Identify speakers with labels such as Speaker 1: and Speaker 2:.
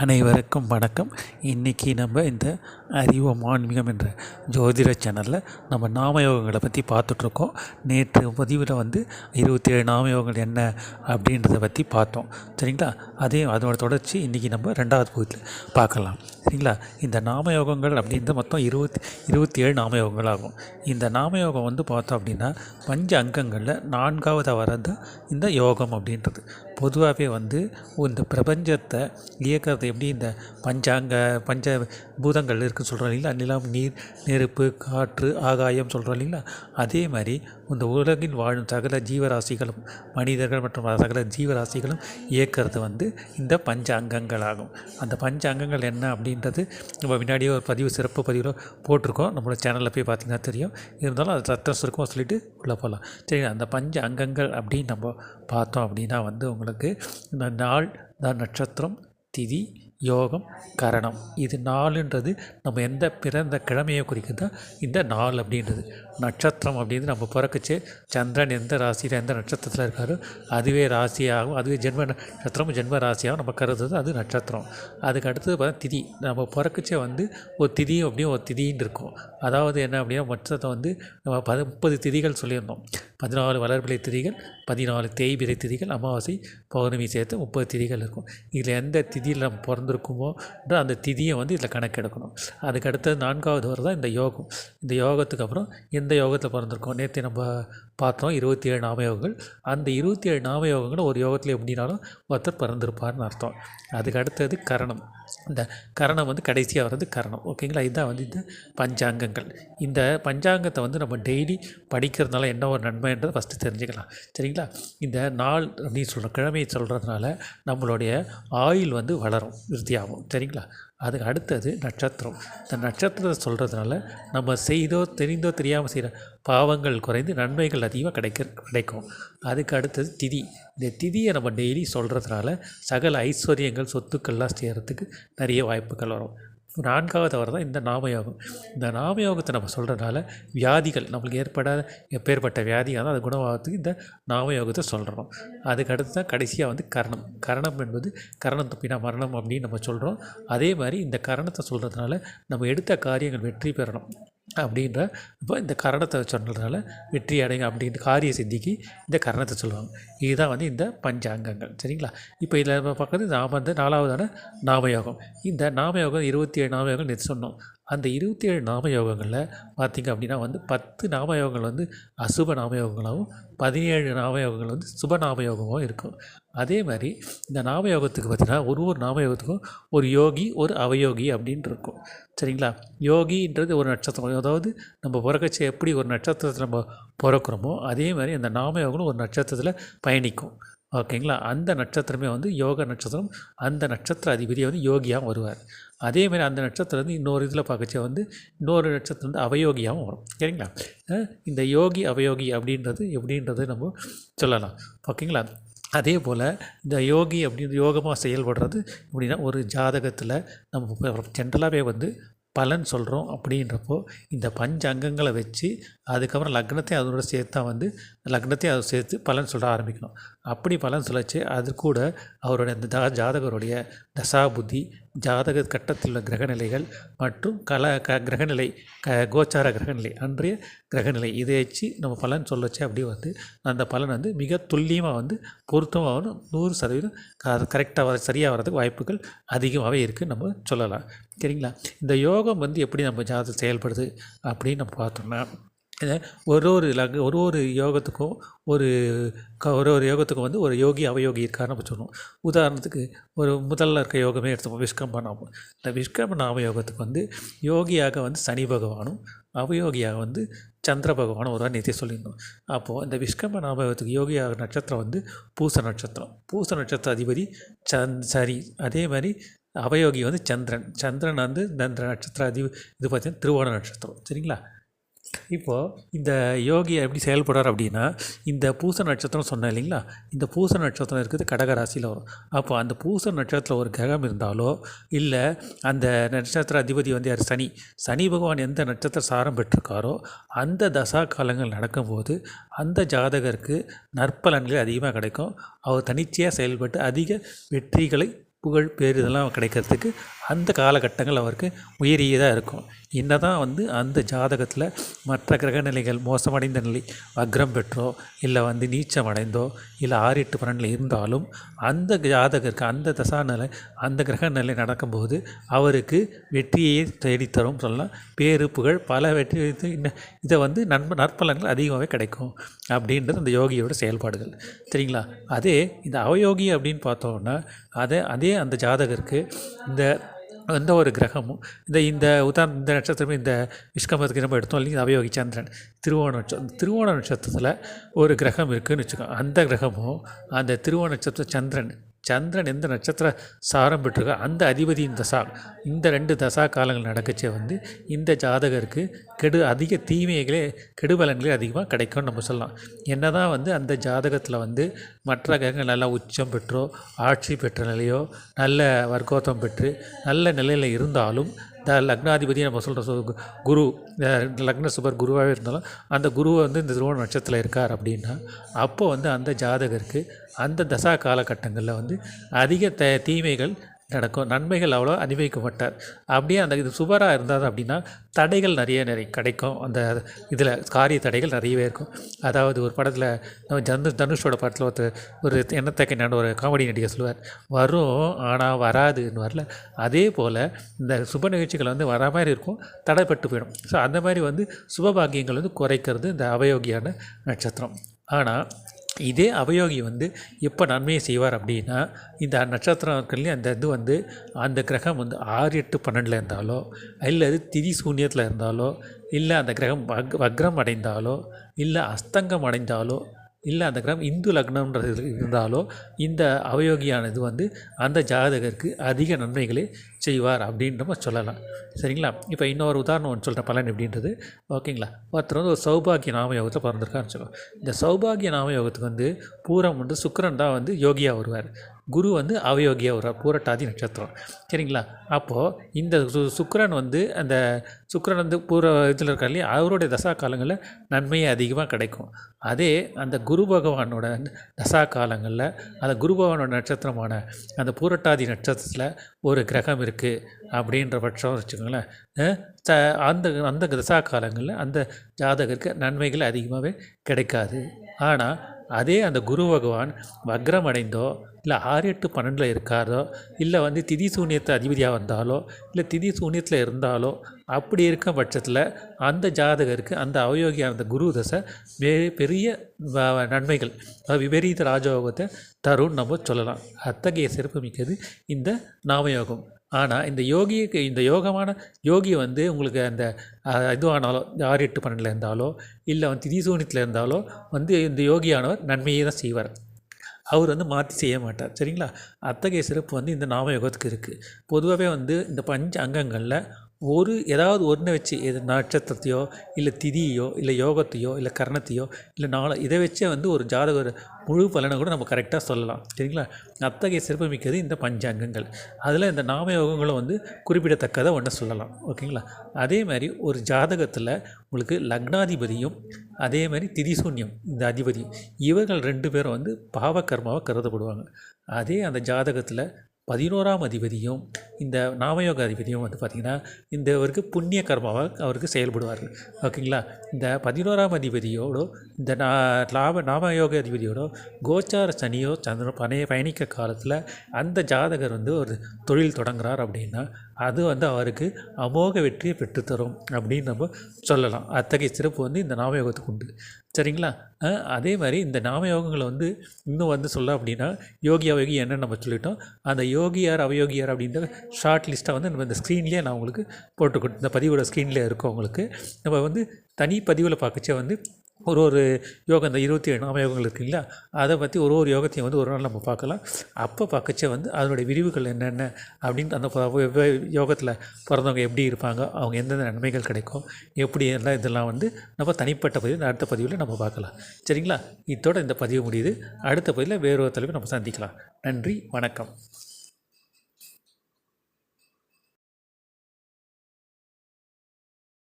Speaker 1: அனைவருக்கும் வணக்கம். இன்றைக்கி நம்ம இந்த அறிவோம் ஆன்மீகம் என்ற ஜோதிட சேனலில் நம்ம நாமயோகங்களை பற்றி பார்த்துட்ருக்கோம். நேற்று பதிவில் வந்து இருபத்தி ஏழு நாமயோகங்கள் என்ன அப்படின்றத பற்றி பார்த்தோம். சரிங்களா? அதே அதோட தொடர்ச்சி இன்றைக்கி நம்ம ரெண்டாவது பகுதியில் பார்க்கலாம். சரிங்களா? இந்த நாமயோகங்கள் அப்படின்றது மொத்தம் இருபத்தி இருபத்தி ஏழு நாமயோகங்கள் ஆகும். இந்த நாமயோகம் வந்து பார்த்தோம் அப்படின்னா பஞ்ச அங்கங்களில் நான்காவதாக வரது இந்த யோகம் அப்படின்றது. பொதுவாகவே வந்து இந்த பிரபஞ்சத்தை இயக்கிறது எப்படி? இந்த பஞ்சாங்க பஞ்ச பூதங்கள் இருக்குன்னு சொல்கிறோம் இல்லைங்களா? நிலம் நீர் நெருப்பு காற்று ஆகாயம் சொல்கிறோம் இல்லைங்களா? அதே மாதிரி இந்த உலகில் வாழும் சகல ஜீவராசிகளும் மனிதர்கள் மற்றும் சகல ஜீவராசிகளும் இயக்கிறது வந்து இந்த பஞ்ச அங்கங்கள் ஆகும் அந்த பஞ்ச அங்கங்கள் என்ன அப்படின்றது நம்ம முன்னாடியே ஒரு பதிவு சிறப்பு பதிவில் போட்டிருக்கோம். நம்மளோட சேனலில் போய் பார்த்தீங்கன்னா தெரியும். இருந்தாலும் அது சத்தம் சுருக்கமாக சொல்லிவிட்டு உள்ளே போகலாம் சரி அந்த பஞ்ச அங்கங்கள் அப்படின்னு நம்ம பார்த்தோம் அப்படின்னா வந்து உங்களுக்கு இந்த நாள் இந்த நட்சத்திரம் திதி யோகம் கரணம். இது நாலுன்றது நம்ம எந்த பிறந்த கிழமையை குறிக்குதோ? இந்த நாள் அப்படின்றது. நட்சத்திரம் அப்படின்னு நம்ம பிறக்குச்சு. சந்திரன் எந்த ராசியில் எந்த நட்சத்திரத்தில் இருக்காரோ அதுவே ராசியாகவும் அதுவே ஜென்ம நட்சத்திரம் ஜென்ம ராசியாகவும் நம்ம கருதுறது அது நட்சத்திரம். அதுக்கு அடுத்தது பார்த்தா திதி. நம்ம பிறக்குச்சே வந்து ஒரு திதி அப்படியும் ஒரு திதின்னு இருக்கும். அதாவது என்ன அப்படின்னா மொத்தத்தை வந்து நம்ம பத முப்பது திதிகள் சொல்லியிருந்தோம். பதினாலு வளர்பிலை திதிகள் பதினாலு தேய்பிலை திதிகள் அமாவாசை பௌர்ணமி சேர்த்து முப்பது திதிகள் இருக்கும். இதில் எந்த திதியில் நம்ம பிறந்திருக்குமோ அந்த திதியை வந்து இதில் கணக்கெடுக்கணும். அதுக்கு அடுத்தது நான்காவது வரை தான் இந்த யோகம். இந்த யோகத்துக்கு அப்புறம் எந்த யோகத்தில் பிறந்திருக்கோம்? நேற்று நம்ம பார்த்தோம் இருபத்தி ஏழு நாமயோகங்கள். அந்த இருபத்தி ஏழு நாமயோகங்கள் ஒரு யோகத்தில் எப்படினாலும் ஒருத்தர் பிறந்திருப்பார்னு அர்த்தம். அதுக்கு அடுத்தது கரணம். இந்த கரணம் வந்து கடைசியாக வர்றது கரணம். ஓகேங்களா இதுதான் வந்து இந்த பஞ்சாங்கங்கள். இந்த பஞ்சாங்கத்தை வந்து நம்ம டெய்லி படிக்கிறதுனால என்ன ஒரு நன்மைன்றதை ஃபஸ்ட்டு தெரிஞ்சுக்கலாம். சரிங்களா? இந்த நாள் அப்படின்னு சொல்கிற கிழமையை சொல்கிறதுனால நம்மளுடைய ஆயில் வந்து வளரும் விருத்தியாகும். சரிங்களா? அதுக்கு அடுத்தது நட்சத்திரம். இந்த நட்சத்திரத்தை சொல்கிறதுனால நம்ம செய்தோ தெரிந்தோ தெரியாமல் செய்கிற பாவங்கள் குறைந்து நன்மைகள் அதிகமாக கிடைக்க கிடைக்கும். அதுக்கு அடுத்தது திதி. இந்த திதியை நம்ம டெய்லி சொல்கிறதுனால சகல ஐஸ்வர்யங்கள் சொத்துக்கள்லாம் செய்கிறதுக்கு நிறைய வாய்ப்புகள் வரும். நான்காவது அவர் தான் இந்த நாமயோகம். இந்த நாமயோகத்தை நம்ம சொல்கிறதுனால வியாதிகள் நம்மளுக்கு ஏற்படாத எப்பேற்பட்ட வியாதியாக தான் அது குணமாகிறதுக்கு இந்த நாமயோகத்தை சொல்கிறோம் அதுக்கு அடுத்து தான் கடைசியாக வந்து கரணம். கரணம் என்பது கரணம் தப்பினா மரணம் அப்படின்னு நம்ம சொல்கிறோம் அதே மாதிரி இந்த கரணத்தை சொல்கிறதுனால நம்ம எடுத்த காரியங்கள் வெற்றி பெறணும். அப்படின்ற இப்போ இந்த கரணத்தை சொன்னதுனால வெற்றி அடைங்க அப்படின்ற காரிய சித்திக்கு இந்த கரணத்தை சொல்லுவாங்க. இதுதான் வந்து இந்த பஞ்சாங்கங்கள். சரிங்களா? இப்போ இதில் பார்க்குறது நாம் வந்து நாலாவதான நாமயோகம். இந்த நாமயோகம் இருபத்தி ஏழு நாமயோகம் நேற்று சொன்னோம். அந்த இருபத்தி ஏழு நாமயோகங்களில் பார்த்திங்க அப்படின்னா வந்து பத்து நாமயோகங்கள் வந்து அசுப நாமயோகங்களாகவும் பதினேழு நாமயோகங்கள் வந்து சுப நாமயோகமாகவும் இருக்கும். அதே மாதிரி இந்த நாமயோகத்துக்கு பார்த்திங்கன்னா ஒரு ஒரு நாமயோகத்துக்கும் ஒரு யோகி ஒரு அவயோகி அப்படின்ட்டு இருக்கும். சரிங்களா? யோகின்றது ஒரு நட்சத்திரம். அதாவது நம்ம பிறக்கச்சு எப்படி ஒரு நட்சத்திரத்தில் நம்ம பிறக்கிறோமோ அதே மாதிரி அந்த நாமயோகங்களும் ஒரு நட்சத்திரத்தில் பயணிக்கும். ஓகேங்களா? அந்த நட்சத்திரமே வந்து யோக நட்சத்திரம் அந்த நட்சத்திர அதிபதியை வந்து யோகியாகவும் வருவார். அதே மாதிரி அந்த நட்சத்திரம் வந்து இன்னொரு இதில் பார்க்கச்சே வந்து இன்னொரு நட்சத்திரம் வந்து அவயோகியாகவும் வரும். சரிங்களா? இந்த யோகி அவயோகி அப்படின்றது எப்படின்றது நம்ம சொல்லலாம். ஓகேங்களா? அதே போல் இந்த யோகி அப்படின்னு யோகமாக செயல்படுறது எப்படின்னா ஒரு ஜாதகத்தில் நம்ம ஜென்ரலாகவே வந்து பலன் சொல்கிறோம் அப்படின்றப்போ இந்த பஞ்ச அங்கங்களை வச்சு அதுக்கப்புறம் லக்னத்தையும் அதோட சேர்த்தா வந்து லக்னத்தையும் அதை சேர்த்து பலன் சொல்ல ஆரம்பிக்கணும். அப்படி பலன் சொல்லச்சு. அது கூட அவருடைய அந்த ஜாதகருடைய தசா புத்தி ஜாதக கட்டத்தில் உள்ள கிரகநிலைகள் மற்றும் கல க கிரகநிலை க கோச்சார கிரகநிலை அன்றைய கிரகநிலை. இதை வச்சு நம்ம பலன் சொல்லச்சு அப்படியே வந்து அந்த பலன் வந்து மிக துல்லியமாக வந்து பொருத்தமாகவும் நூறு சதவீதம் கரெக்டாக வர சரியாக வர்றதுக்கு வாய்ப்புகள் அதிகமாகவே இருக்குது நம்ம சொல்லலாம். சரிங்களா? இந்த யோகம் வந்து எப்படி நம்ம ஜாதகம் செயல்படுது அப்படின்னு நம்ம பார்த்தோம்னா ஒரு ஒரு லக் ஒரு ஒரு யோகத்துக்கும் ஒரு க ஒரு ஒரு யோகத்துக்கும் வந்து ஒரு யோகி அவயோகி இருக்கான்னு நம்ம சொல்லுவோம் உதாரணத்துக்கு ஒரு முதல்ல இருக்க யோகமே எடுத்துப்போம் விஷ்கம்ப நாமம் இந்த விஷ்கம்ப நாம யோகத்துக்கு வந்து யோகியாக வந்து சனி பகவானும் அவயோகியாக வந்து சந்திர பகவானும் ஒரு நேற்று சொல்லியிருந்தோம். அப்போது இந்த விஷ்கம்ப நாமயோகத்துக்கு யோகியாக நட்சத்திரம் வந்து பூச நட்சத்திரம். பூச நட்சத்திர அதிபதி சந் சரி அதே மாதிரி அவயோகி வந்து சந்திரன். சந்திரன் வந்து இந்த நட்சத்திர அதி இது பார்த்திங்கன்னா திருவோண நட்சத்திரம். சரிங்களா? இப்போது இந்த யோகி எப்படி செயல்படுறார் அப்படின்னா இந்த பூச நட்சத்திரம் சொன்னேன் இல்லைங்களா? இந்த பூச நட்சத்திரம் இருக்கிறது கடக ராசியில் வரும். அப்போ அந்த பூச நட்சத்திரத்தில் ஒரு கிரகம் இருந்தாலோ இல்லை அந்த நட்சத்திர அதிபதி வந்து யார்? சனி. சனி பகவான் எந்த நட்சத்திர சாரம் பெற்றிருக்காரோ அந்த தசா காலங்கள் நடக்கும்போது அந்த ஜாதகருக்கு நற்பலன்கள் அதிகமாக கிடைக்கும். அவர் தனிச்சையாக செயல்பட்டு அதிக வெற்றிகளை புகழ் பேர் இதெல்லாம் கிடைக்கிறதுக்கு அந்த காலகட்டங்கள் அவருக்கு உயரியதாக இருக்கும். என்ன தான் வந்து அந்த ஜாதகத்தில் மற்ற கிரகநிலைகள் மோசமடைந்த நிலை வக்ரம் பெற்றோ இல்லை வந்து நீச்சம் அடைந்தோ இல்லை ஆறு எட்டு பன்னெண்டில் இருந்தாலும் அந்த ஜாதகருக்கு அந்த தசாநிலை அந்த கிரக நிலை நடக்கும்போது அவருக்கு வெற்றியை தேடித்தரும் சொல்லலாம். பேரு புகழ் பல வெற்றி இதை வந்து நன்ம நற்பலன்கள் அதிகமாகவே கிடைக்கும் அப்படின்றது அந்த யோகியோட செயல்பாடுகள். சரிங்களா? அதே இந்த அவயோகி அப்படின்னு பார்த்தோம்னா அதை அதே அந்த ஜாதகருக்கு இந்த எந்த ஒரு கிரகமும் இந்த இந்த உதாரணம் இந்த நட்சத்திரமே இந்த விஷ்கமத்துக்கு நம்ம எடுத்தோம் இல்லைங்க அவயோகி சந்திரன் திருவோண நட்சத்திரம் திருவோண நட்சத்திரத்தில் ஒரு கிரகம் இருக்குதுன்னு வச்சுக்கோங்க அந்த கிரகமும் அந்த திருவோண நட்சத்திர சந்திரன் சந்திரன் எந்த நட்சத்திர சாரம் பெற்றிருக்கோ? அந்த அதிபதியின் தசா. இந்த ரெண்டு தசா காலங்கள் நடக்கச்சே வந்து இந்த ஜாதகருக்கு கெடு அதிக தீமைகளே கெடுபலன்களே அதிகமாக கிடைக்கும்னு நம்ம சொல்லலாம். என்ன தான் வந்து அந்த ஜாதகத்தில் வந்து மற்ற கிரகங்கள் நல்லா உச்சம் பெற்றோ ஆட்சி பெற்ற நிலையோ நல்ல வர்க்கோத்தம் பெற்று நல்ல நிலையில் இருந்தாலும் த லக்னாதிபதி நம்ம சொல்கிற குரு லக்ன சுபர் குருவாகவே இருந்தாலும் அந்த குருவை வந்து இந்த திருவோண நட்சத்திரத்தில் இருக்கார் அப்படின்னா அப்போ வந்து அந்த ஜாதகருக்கு அந்த தசா காலகட்டங்களில் வந்து அதிக த தீமைகள் நடக்கும். நன்மைகள் அவ்வளோ அனுபவிக்க மாட்டார் அப்படியே அந்த இது சுவராக இருந்தார் அப்படின்னா தடைகள் நிறைய நிறைய கிடைக்கும். அந்த இதில் காரிய தடைகள் நிறையவே இருக்கும். அதாவது ஒரு படத்தில் நம்ம ஜந்து தனுஷோட படத்தில் ஒருத்தர் ஒரு எண்ணத்தக்க ஒரு காமெடி நடிகர் சொல்லுவார் வரும் ஆனால் வராதுன்னு வரல. அதே போல் இந்த சுப நிகழ்ச்சிகள் வந்து வர மாதிரி இருக்கும் தடைப்பட்டு போயிடும். ஸோ அந்த மாதிரி வந்து சுபபாக்கியங்கள் வந்து குறைக்கிறது இந்த அவயோகியான நட்சத்திரம். ஆனால் இதே அவயோகி வந்து எப்போ நன்மையை செய்வார் அப்படின்னா இந்த நட்சத்திரங்கள்லேயும் அந்த இது வந்து அந்த கிரகம் வந்து ஆறு எட்டு பன்னெண்டில் இருந்தாலோ இல்லை திதி சூன்யத்தில் இருந்தாலோ இல்லை அந்த கிரகம் வக் வக்ரம் அடைந்தாலோ இல்லை அஸ்தங்கம் அடைந்தாலோ இல்லை அந்த கிரகம் இந்து லக்னம்ன்றது இருந்தாலோ இந்த அவயோகியானது வந்து அந்த ஜாதகருக்கு அதிக நன்மைகளை செய்வார் அப்படின்னு நம்ம சொல்லலாம். சரிங்களா? இப்போ இன்னொரு உதாரணம் ஒன்று சொல்கிறேன் பலன் எப்படின்றது. ஓகேங்களா? ஒருத்தர் வந்து ஒரு சௌபாகிய நாமயோகத்தில் பிறந்திருக்காருன்னு சொல்லுவோம் இந்த சௌபாகிய நாமயோகத்துக்கு வந்து பூரம் வந்து சுக்கரன் தான் வந்து யோகியாக வருவார். குரு வந்து அவயோகிய வருவார் பூரட்டாதி நட்சத்திரம். சரிங்களா? அப்போது இந்த சு- சுக்கரன் வந்து அந்த சுக்கரன் வந்து பூர இதில் இருக்கார் இல்லையா? அவருடைய தசா காலங்களில் நன்மையே அதிகமாக கிடைக்கும். அதே அந்த குரு பகவானோட தசா காலங்களில் அந்த குரு பகவானோட நட்சத்திரமான அந்த பூரட்டாதி நட்சத்திரத்தில் ஒரு கிரகம் இருக்குது அப்படின்ற பட்சம் வச்சுக்கோங்களேன். அந்த அந்த தசா காலங்களில் அந்த ஜாதகருக்கு நன்மைகள் அதிகமாகவே கிடைக்காது. ஆனால் அதே அந்த குரு பகவான் வக்ரம் அடைந்தோ இல்லை ஆறு எட்டு பன்னெண்டில் இருக்காரோ இல்லை வந்து திதி சூன்யத்தை அதிபதியாக வந்தாலோ இல்லை திதி சூன்யத்தில் இருந்தாலோ அப்படி இருக்க பட்சத்தில் அந்த ஜாதகருக்கு அந்த அவயோகியான அந்த குரு தசை பெரிய நன்மைகள் விபரீத ராஜயோகத்தை தரும்னு நம்ம சொல்லலாம். அத்தகைய சிறப்பு மிக்கது இந்த நாமயோகம். ஆனால் இந்த யோகிக்கு இந்த யோகமான யோகி வந்து உங்களுக்கு அந்த இதுவானாலோ ஆறு எட்டு பன்னெண்டில் இருந்தாலோ இல்லை வந்து திதிசூனியத்தில் இருந்தாலோ வந்து இந்த யோகியானவர் நன்மையை தான் செய்வார். அவர் வந்து மாற்றி செய்ய மாட்டார். சரிங்களா? அத்தகைய சிறப்பு வந்து இந்த நாமயோகத்துக்கு இருக்குது பொதுவாகவே வந்து இந்த பஞ்ச அங்கங்களில் ஒரு ஏதாவது ஒன்றை வச்சு எது நட்சத்திரத்தையோ இல்லை திதியோ இல்லை யோகத்தையோ இல்லை கரணத்தையோ இல்லை நாளை இதை வச்சே வந்து ஒரு ஜாதக முழு பலனை கூட நம்ம கரெக்டாக சொல்லலாம். சரிங்களா? அத்தகைய சிறப்புமிக்கது இந்த பஞ்சாங்கங்கள். அதில் இந்த நாம யோகங்களும் வந்து குறிப்பிடத்தக்கதை ஒன்று சொல்லலாம். ஓகேங்களா? அதே மாதிரி ஒரு ஜாதகத்தில் உங்களுக்கு லக்னாதிபதியும் அதே மாதிரி திதிசூன்யம் இந்த அதிபதி இவர்கள் ரெண்டு பேரும் வந்து பாவகர்மாவாக கருதப்படுவாங்க. அதே அந்த ஜாதகத்தில் பதினோராம் அதிபதியும் இந்த நாமயோக அதிபதியும் வந்து பார்த்திங்கன்னா இந்த அவருக்கு புண்ணிய கர்மாவாக அவருக்கு செயல்படுவார்கள். ஓகேங்களா? இந்த பதினோராம் அதிபதியோட இந்த நா லாப நாமயோக அதிபதியோட கோச்சார சனியோ சந்திரன் பனைய பயணிக்க காலத்தில் அந்த ஜாதகர் வந்து ஒரு தொழில் தொடங்குறார் அப்படின்னா அது வந்து அவருக்கு அமோக வெற்றியை பெற்றுத்தரும் அப்படின்னு நம்ம சொல்லலாம். அத்தகைய சிறப்பு வந்து இந்த நாமயோகத்துக்கு உண்டு. சரிங்களா? அதே மாதிரி இந்த நாமயோகங்களை வந்து இன்னும் வந்து சொல்ல அப்படின்னா யோகி அவயோகி என்னன்னு நம்ம சொல்லிட்டோம். அந்த யோகியார் அவயோகியார் அப்படின்ற ஷார்ட் லிஸ்ட்டை வந்து நம்ம இந்த ஸ்க்ரீன்லேயே நான் உங்களுக்கு போட்டு இந்த பதிவோட ஸ்க்ரீன்லேயே இருக்கும் உங்களுக்கு. நம்ம வந்து தனி பதிவில் பார்க்கச்சே வந்து ஒரு ஒரு யோகம் இந்த இருபத்தி ஏழு நாமயோகங்கள் இருக்குங்களா அதை பற்றி ஒரு ஒரு யோகத்தையும் வந்து ஒரு நாள் நம்ம பார்க்கலாம். அப்போ பக்கச்ச வந்து அதனுடைய விரிவுகள் என்னென்ன அப்படின்னு அந்த யோகத்தில் பிறந்தவங்க எப்படி இருப்பாங்க அவங்க எந்தெந்த நன்மைகள் கிடைக்கும் எப்படி எல்லாம் இதெல்லாம் வந்து நம்ம தனிப்பட்ட பதிவில் அடுத்த பதிவில் நம்ம பார்க்கலாம். சரிங்களா? இதோட இந்த பதிவு முடியுது. அடுத்த பதிவில் வேறு ஒரு தலைவர் நம்ம சந்திக்கலாம். நன்றி வணக்கம்.